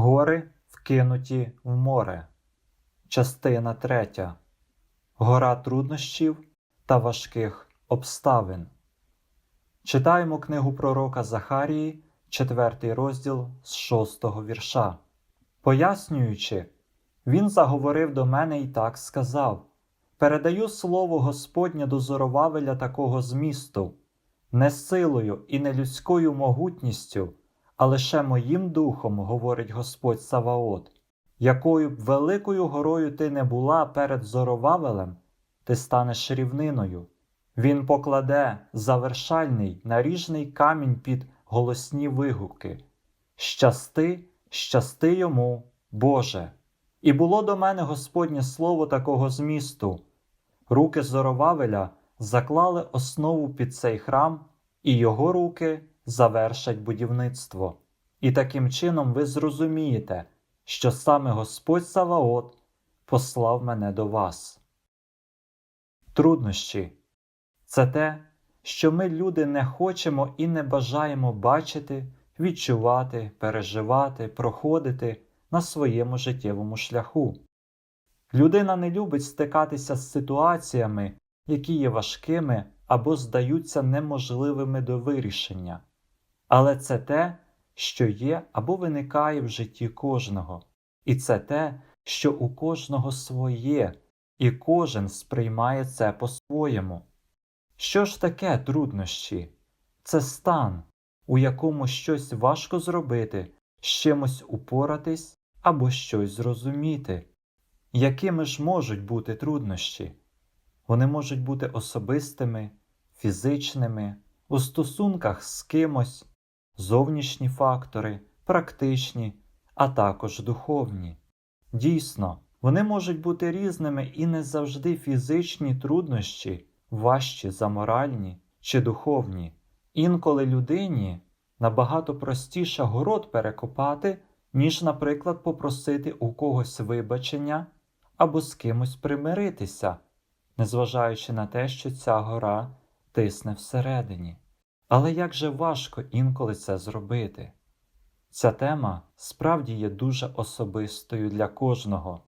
Гори вкинуті в море. Частина третя. Гора труднощів та важких обставин. Читаємо книгу пророка Захарії, 4 розділ з 6 вірша. Пояснюючи, він заговорив до мене і так сказав: Передаю слово Господнє до Зоровавеля такого змісту, не силою і не людською могутністю, а лише моїм духом, говорить Господь Саваот, якою б великою горою ти не була перед Зоровавелем, ти станеш рівниною. Він покладе завершальний наріжний камінь під голосні вигуки. Щасти, щасти йому, Боже. І було до мене Господнє слово такого змісту. Руки Зоровавеля заклали основу під цей храм, і його руки завершать будівництво. І таким чином ви зрозумієте, що саме Господь Саваот послав мене до вас. Труднощі це те, що ми, люди, не хочемо і не бажаємо бачити, відчувати, переживати, проходити на своєму життєвому шляху. Людина не любить стикатися з ситуаціями, які є важкими або здаються неможливими до вирішення, але це те, що є або виникає в житті кожного, і це те, що у кожного своє, і кожен сприймає це по-своєму. Що ж таке труднощі? Це стан, у якому щось важко зробити, з чимось упоратись або щось зрозуміти. Якими ж можуть бути труднощі? Вони можуть бути особистими, фізичними, у стосунках з кимось, зовнішні фактори, практичні, а також духовні. Дійсно, вони можуть бути різними і не завжди фізичні труднощі важчі за моральні чи духовні. Інколи людині набагато простіше город перекопати, ніж, наприклад, попросити у когось вибачення або з кимось примиритися, незважаючи на те, що ця гора тисне всередині. Але як же важко інколи це зробити? Ця тема справді є дуже особистою для кожного,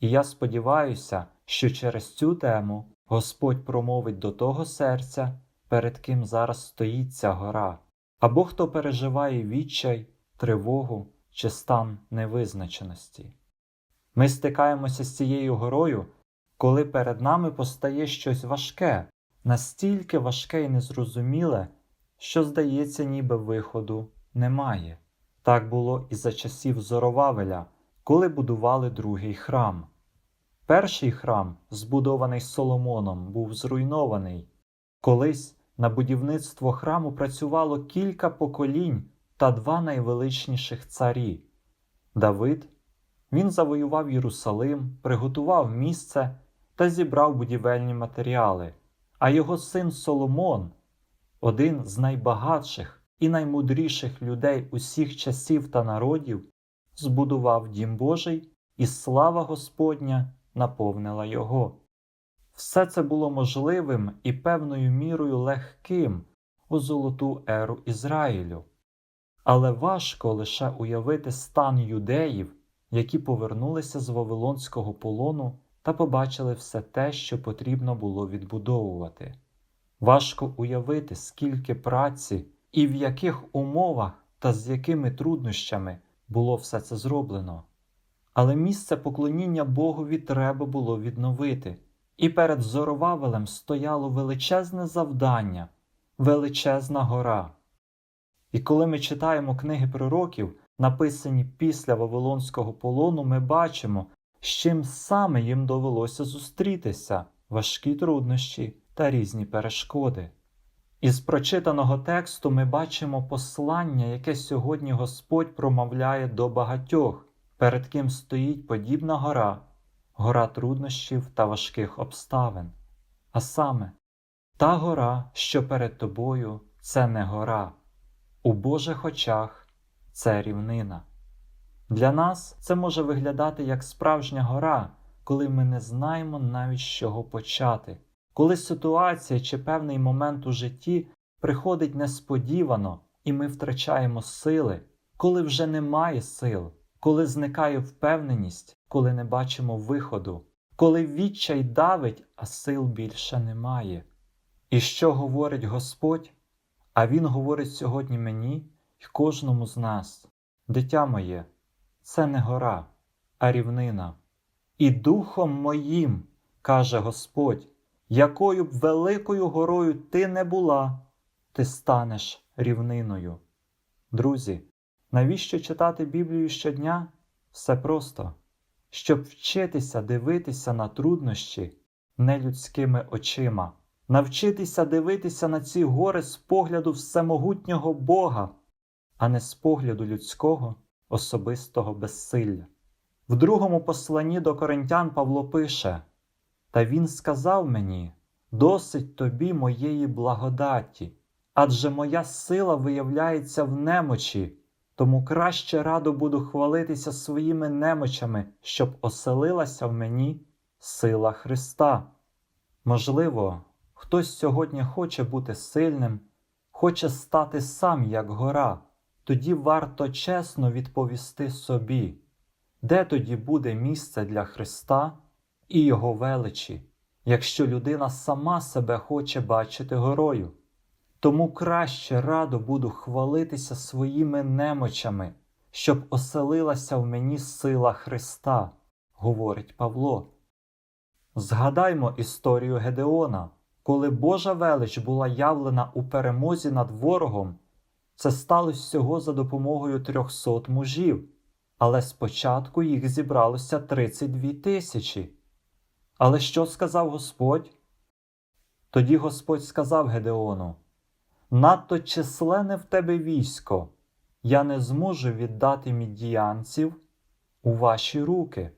і я сподіваюся, що через цю тему Господь промовить до того серця, перед ким зараз стоїть ця гора, або хто переживає відчай, тривогу чи стан невизначеності. Ми стикаємося з цією горою, коли перед нами постає щось важке, настільки важке і незрозуміле, що, здається, ніби виходу немає. Так було і за часів Зоровавеля, коли будували другий храм. Перший храм, збудований Соломоном, був зруйнований. Колись на будівництво храму працювало кілька поколінь та два найвеличніших царі. Давид він завоював Єрусалим, приготував місце та зібрав будівельні матеріали, а його син Соломон, один з найбагатших і наймудріших людей усіх часів та народів, збудував дім Божий, і слава Господня наповнила його. Все це було можливим і певною мірою легким у золоту еру Ізраїлю. Але важко лише уявити стан юдеїв, які повернулися з Вавилонського полону та побачили все те, що потрібно було відбудовувати. Важко уявити, скільки праці і в яких умовах та з якими труднощами було все це зроблено. Але місце поклоніння Богові треба було відновити, і перед Зоровавелем стояло величезне завдання, величезна гора. І коли ми читаємо книги пророків, написані після Вавилонського полону, ми бачимо, з чим саме їм довелося зустрітися важкі труднощі та різні перешкоди. Із прочитаного тексту ми бачимо послання, яке сьогодні Господь промовляє до багатьох, перед ким стоїть подібна гора, гора труднощів та важких обставин. А саме, та гора, що перед тобою, це не гора, у Божих очах це рівнина. Для нас це може виглядати як справжня гора, коли ми не знаємо навіть з чого почати, коли ситуація чи певний момент у житті приходить несподівано і ми втрачаємо сили, коли вже немає сил, коли зникає впевненість, коли не бачимо виходу, коли відчай давить, а сил більше немає. І що говорить Господь? А Він говорить сьогодні мені і кожному з нас, дитя моє, це не гора, а рівнина. І духом моїм, каже Господь, якою б великою горою ти не була, ти станеш рівниною. Друзі, навіщо читати Біблію щодня? Все просто, щоб вчитися дивитися на труднощі нелюдськими очима, навчитися дивитися на ці гори з погляду всемогутнього Бога, а не з погляду людського особистого безсилля. В другому посланні до коринтян Павло пише: Та він сказав мені: досить тобі моєї благодаті, адже моя сила виявляється в немочі, тому краще радо буду хвалитися своїми немочами, щоб оселилася в мені сила Христа. Можливо, хтось сьогодні хоче бути сильним, хоче стати сам як гора, тоді варто чесно відповісти собі, де тоді буде місце для Христа і Його величі, якщо людина сама себе хоче бачити горою. Тому краще радо буду хвалитися своїми немочами, щоб оселилася в мені сила Христа, говорить Павло. Згадаймо історію Гедеона, коли Божа велич була явлена у перемозі над ворогом, це сталося всього за допомогою трьохсот мужів, але спочатку їх зібралося 32 тисячі. Але що сказав Господь? Тоді Господь сказав Гедеону: Надто численне в тебе військо, я не зможу віддати мідіянців у ваші руки,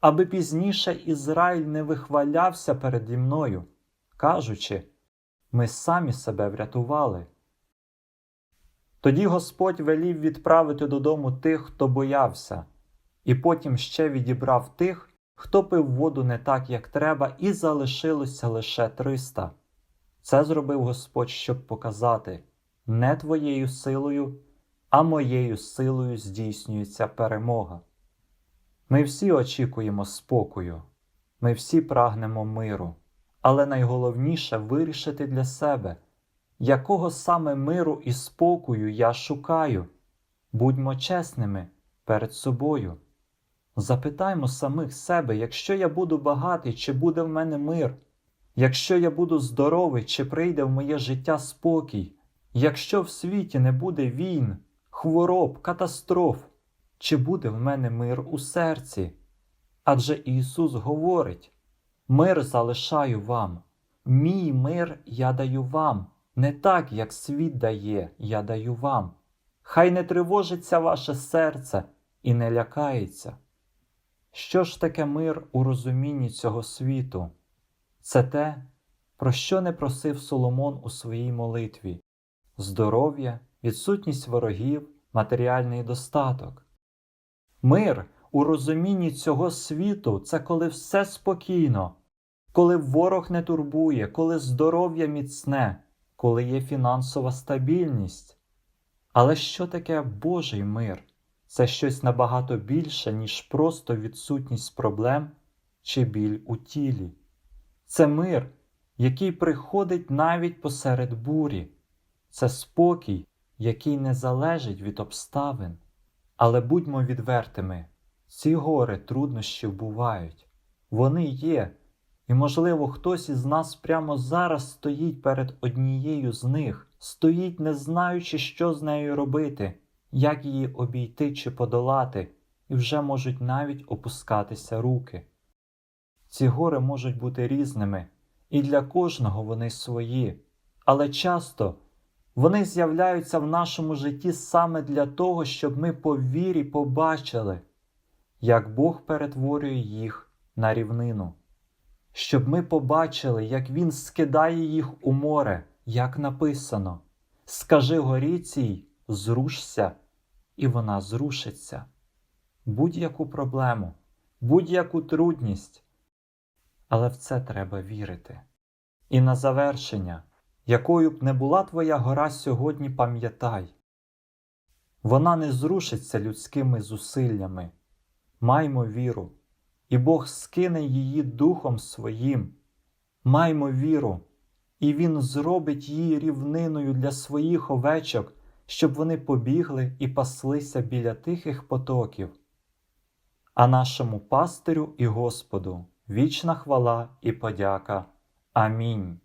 аби пізніше Ізраїль не вихвалявся переді мною, кажучи, ми самі себе врятували. Тоді Господь велів відправити додому тих, хто боявся, і потім ще відібрав тих, хто пив воду не так, як треба, і залишилося лише триста. Це зробив Господь, щоб показати не твоєю силою, а моєю силою здійснюється перемога. Ми всі очікуємо спокою, ми всі прагнемо миру, але найголовніше вирішити для себе, якого саме миру і спокою я шукаю. Будьмо чесними перед собою. Запитаймо самих себе, якщо я буду багатий, чи буде в мене мир, якщо я буду здоровий, чи прийде в моє життя спокій, якщо в світі не буде війн, хвороб, катастроф, чи буде в мене мир у серці? Адже Ісус говорить: Мир залишаю вам, мій мир я даю вам, не так, як світ дає, я даю вам. Хай не тривожиться ваше серце і не лякається. Що ж таке мир у розумінні цього світу? Це те, про що не просив Соломон у своїй молитві здоров'я, відсутність ворогів, матеріальний достаток. Мир у розумінні цього світу це коли все спокійно, коли ворог не турбує, коли здоров'я міцне, коли є фінансова стабільність. Але що таке Божий мир? Це щось набагато більше, ніж просто відсутність проблем чи біль у тілі. Це мир, який приходить навіть посеред бурі, це спокій, який не залежить від обставин. Але будьмо відвертими, ці гори труднощів бувають, вони є, і, можливо, хтось із нас прямо зараз стоїть перед однією з них, стоїть, не знаючи, що з нею робити, як її обійти чи подолати, і вже можуть навіть опускатися руки. Ці гори можуть бути різними, і для кожного вони свої, але часто вони з'являються в нашому житті саме для того, щоб ми по вірі побачили, як Бог перетворює їх на рівнину, щоб ми побачили, як Він скидає їх у море, як написано: Скажи горі цій, зрушся, і вона зрушиться. Будь-яку проблему, будь-яку трудність. Але в це треба вірити. І на завершення, якою б не була твоя гора сьогодні, пам'ятай, Вона не зрушиться людськими зусиллями. Маймо віру, і Бог скине її духом своїм. Маймо віру, і Він зробить її рівниною для своїх овечок, щоб вони побігли і паслися біля тихих потоків. А нашому пастирю і Господу вічна хвала і подяка. Амінь.